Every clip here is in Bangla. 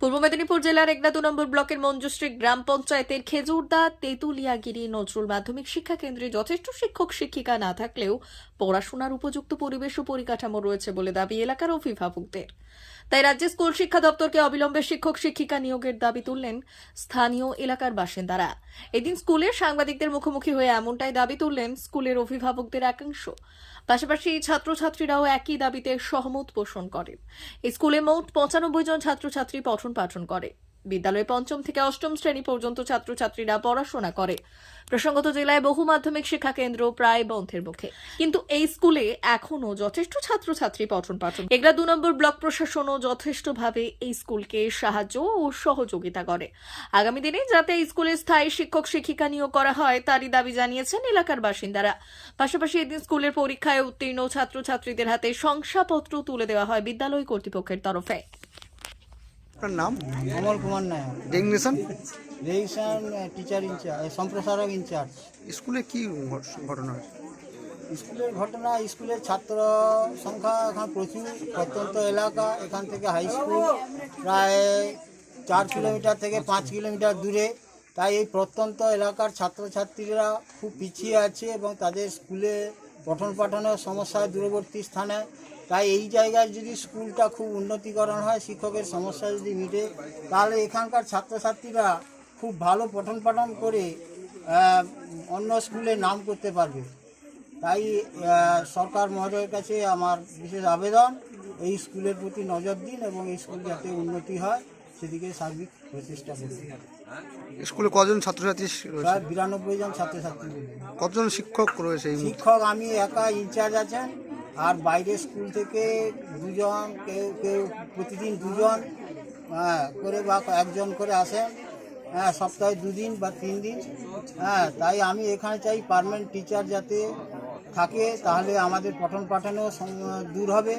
পূর্ব মেদিনীপুর জেলার একদা দু নম্বর ব্লকের মঞ্জুশ্রী গ্রাম পঞ্চায়েতের খেজুরদা তেঁতুলিয়াগিরি নজরুল মাধ্যমিক শিক্ষা কেন্দ্রে যথেষ্ট শিক্ষক শিক্ষিকা না থাকলেও পড়াশোনার উপযুক্ত পরিবেশ ও পরিকাঠামো রয়েছে বলে দাবি এলাকার অভিভাবকদের। তাই রাজ্যের স্কুল শিক্ষা দপ্তরকে অবিলম্বে শিক্ষক শিক্ষিকা নিয়োগের দাবি তুললেন স্থানীয় এলাকার বাসিন্দারা। এদিন স্কুলের সাংবাদিকদের মুখোমুখি হয়ে এমনটাই দাবি তুললেন স্কুলের অভিভাবকদের একাংশ। পাশাপাশি ছাত্রছাত্রীরাও একই দাবিতে সহমত পোষণ করেন। স্কুলে মোট পঁচানব্বই জন ছাত্রছাত্রী পঠন পাঠন করে। বিদ্যালয়ে পঞ্চম থেকে অষ্টম শ্রেণি পর্যন্ত ছাত্রছাত্রীরা পড়াশোনা করে। প্রসঙ্গত জেলায় বহু মাধ্যমিক শিক্ষা কেন্দ্র প্রায় বন্ধের মুখে। কিন্তু এই স্কুলে এখনও যথেষ্ট ছাত্রছাত্রী পঠন পাঠন এগরা দু নম্বর ব্লক প্রশাসনও যথেষ্টভাবে এই স্কুলকে সাহায্য ও সহযোগিতা করে। আগামী দিনে যাতে স্কুলে স্থায়ী শিক্ষক শিক্ষিকা নিয়োগ করা হয়, তারই দাবি জানিয়েছেন এলাকার বাসিন্দারা। পাশাপাশি এদিন স্কুলের পরীক্ষায় উত্তীর্ণ ছাত্রছাত্রীদের হাতে শংসাপত্র তুলে দেওয়া হয় বিদ্যালয় কর্তৃপক্ষের তরফে। আপনার নাম? Amal Kumar Nayak. Designation registration teacher incharge সম্প্রসারক in charge স্কুলে কি ঘটনা স্কুলের ঘটনা স্কুলের ছাত্র সংখ্যা এখন প্রচুর। প্রত্যন্ত এলাকা এখান থেকে হাই স্কুল প্রায় চার কিলোমিটার থেকে পাঁচ কিলোমিটার দূরে। তাই এই প্রত্যন্ত এলাকার ছাত্রছাত্রীরা খুব পিছিয়ে আছে এবং তাদের স্কুলে পঠন পাঠনের সমস্যা দূরবর্তী স্থানে তাই এই জায়গায় যদি স্কুলটা খুব উন্নতিকরণ হয় শিক্ষকের সমস্যা যদি মিটে তাহলে এখানকার ছাত্রছাত্রীরা খুব ভালো পঠন পাঠন করে অন্য স্কুলে নাম করতে পারবে। তাই সরকার মহোদয়ের কাছে আমার বিশেষ আবেদন এই স্কুলের প্রতি নজর দিন এবং এই স্কুল যাতে উন্নতি হয় সেদিকে সার্বিক প্রচেষ্টা করুন। স্কুলে কজন ছাত্রছাত্রী প্রায় বিরানব্বই জন ছাত্রছাত্রী। কতজন শিক্ষক রয়েছে শিক্ষক আমি একা ইনচার্জ আছেন আর বাইরে স্কুল থেকে দুজন কেউ কেউ প্রতিদিন দুজন হ্যাঁ, করে বা একজন করে আসে হ্যাঁ সপ্তাহে দুদিন বা তিন দিন হ্যাঁ তাই আমি এখানে চাই পার্মানেন্ট টিচার যাতে থাকে তাহলে আমাদের পঠন পাঠানো দূর হবে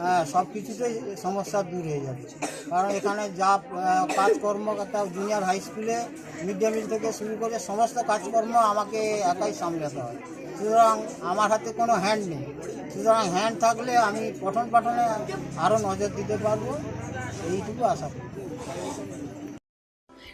হ্যাঁ সব কিছুতেই সমস্যা দূর হয়ে যাবে। কারণ এখানে যা কাজকর্ম জুনিয়র হাই স্কুলে মিড ডে মিল থেকে শুরু করে সমস্ত কাজকর্ম আমাকে একাই সামলাতে হয়। সুতরাং আমার হাতে কোনো হ্যান্ড নেই। সুতরাং হ্যান্ড থাকলে আমি পঠন পাঠনে আরও নজর দিতে পারব। এইটুকু আশা করি।